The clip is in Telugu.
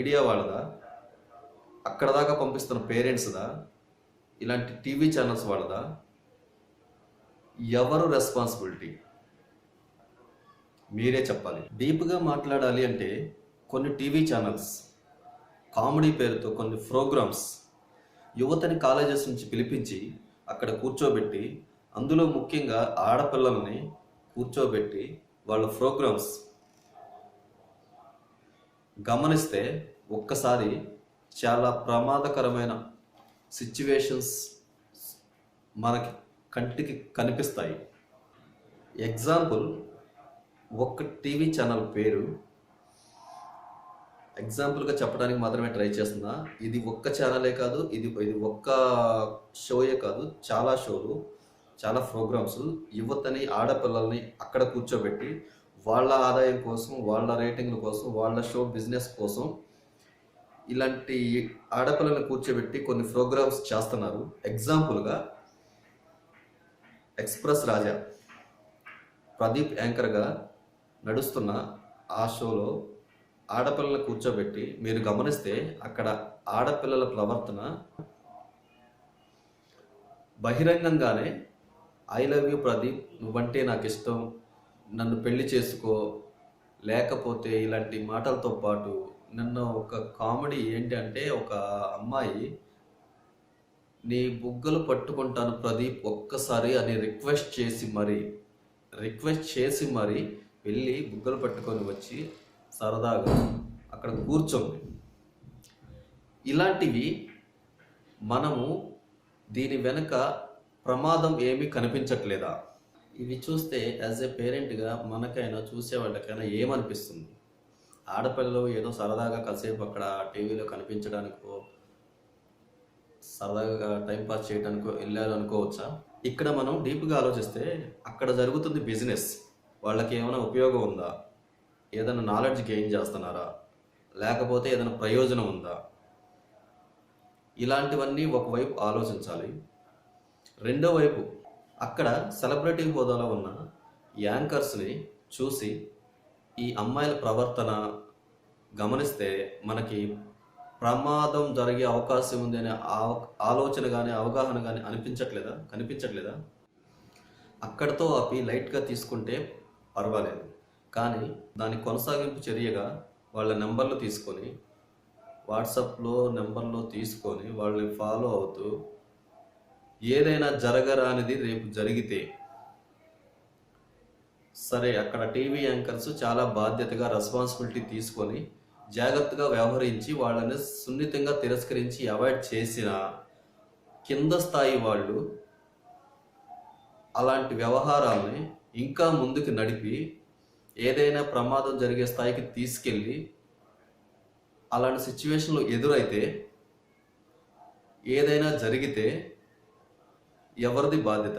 మీడియా వాళ్ళదా? అక్కడ దాకా పంపిస్తున్న పేరెంట్స్దా? ఇలాంటి టీవీ ఛానల్స్ వాళ్ళదా? ఎవరు రెస్పాన్సిబిలిటీ? మీరే చెప్పాలి. డీప్గా మాట్లాడాలి అంటే కొన్ని టీవీ ఛానల్స్ కామెడీ పేరుతో కొన్ని ప్రోగ్రామ్స్ యువతని కాలేజెస్ నుంచి పిలిపించి అక్కడ కూర్చోబెట్టి అందులో ముఖ్యంగా ఆడపిల్లల్ని కూర్చోబెట్టి వాళ్ళ ప్రోగ్రామ్స్ గమనిస్తే ఒక్కసారి చాలా ప్రమాదకరమైన సిచ్యువేషన్స్ మనకి కంటికి కనిపిస్తాయి. ఎగ్జాంపుల్ ఒక్క టీవీ ఛానల్ పేరు ఎగ్జాంపుల్గా చెప్పడానికి మాత్రమే ట్రై చేస్తున్నా. ఇది ఒక్క ఛానలే కాదు ఇది ఇది ఒక్క షోయే కాదు చాలా షోలు చాలా ప్రోగ్రామ్స్. యువతని ఆడపిల్లల్ని అక్కడ కూర్చోబెట్టి వాళ్ళ ఆదాయం కోసం వాళ్ళ రేటింగ్ల కోసం వాళ్ళ షో బిజినెస్ కోసం ఇలాంటి ఆడపిల్లని కూర్చోబెట్టి కొన్ని ప్రోగ్రామ్స్ చేస్తున్నారు. ఎగ్జాంపుల్గా ఎక్స్ప్రెస్ రాజా ప్రదీప్ యాంకర్గా నడుస్తున్న ఆ షోలో ఆడపిల్లలను కూర్చోబెట్టి మీరు గమనిస్తే అక్కడ ఆడపిల్లల ప్రవర్తన బహిరంగంగానే ఐ లవ్ యూ ప్రదీప్ నువ్వంటే నాకు ఇష్టం నన్ను పెళ్ళి చేసుకో లేకపోతే ఇలాంటి మాటలతో పాటు నిన్న ఒక కామెడీ ఏంటి అంటే ఒక అమ్మాయి నీ బుగ్గలు పట్టుకుంటాను ప్రదీప్ ఒక్కసారి అని రిక్వెస్ట్ చేసి మరి రిక్వెస్ట్ చేసి మరి వెళ్ళి బుగ్గలు పట్టుకొని వచ్చి సరదాగా అక్కడ కూర్చోండి. ఇలాంటివి మనము దీని వెనుక ప్రమాదం ఏమీ కనిపించట్లేదా? ఇవి చూస్తే యాజ్ ఏ పేరెంట్గా మనకైనా చూసే వాళ్ళకైనా ఏమనిపిస్తుంది? ఆడపిల్లలు ఏదో సరదాగా కాసేపు అక్కడ టీవీలో కనిపించడానికో సరదాగా టైంపాస్ చేయడానికో వెళ్ళారు అనుకోవచ్చా ఇక్కడ మనం డీప్గా ఆలోచిస్తే అక్కడ జరుగుతుంది బిజినెస్ వాళ్ళకి ఏమైనా ఉపయోగం ఉందా? ఏదైనా నాలెడ్జ్ గెయిన్ చేస్తున్నారా? లేకపోతే ఏదైనా ప్రయోజనం ఉందా? ఇలాంటివన్నీ ఒకవైపు ఆలోచించాలి. రెండో వైపు అక్కడ సెలబ్రిటీ హోదాలో ఉన్న యాంకర్స్ని చూసి ఈ అమ్మాయిల ప్రవర్తన గమనిస్తే మనకి ప్రమాదం జరిగే అవకాశం ఉంది అనే ఆ- ఆలోచన కానీ అవగాహన కానీ అనిపించట్లేదా? కనిపించట్లేదా? అక్కడితో ఆపి లైట్గా తీసుకుంటే పర్వాలేదు. కానీ దాని కొనసాగింపు చర్యగా వాళ్ళ నెంబర్లు తీసుకొని వాట్సాప్లో నెంబర్లో తీసుకొని వాళ్ళని ఫాలో అవుతూ ఏదైనా జరగరానిది రేపు జరిగితే. సరే అక్కడ టీవీ యాంకర్స్ చాలా బాధ్యతగా రెస్పాన్సిబిలిటీ తీసుకొని జాగ్రత్తగా వ్యవహరించి వాళ్ళని సున్నితంగా తిరస్కరించి అవాయిడ్ చేసిన కింద స్థాయి వాళ్ళు అలాంటి వ్యవహారాల్ని ఇంకా ముందుకు నడిపి ఏదైనా ప్రమాదం జరిగే స్థాయికి తీసుకెళ్ళి అలాంటి సిచ్యువేషన్లు ఎదురైతే ఏదైనా జరిగితే ఎవరిది బాధ్యత?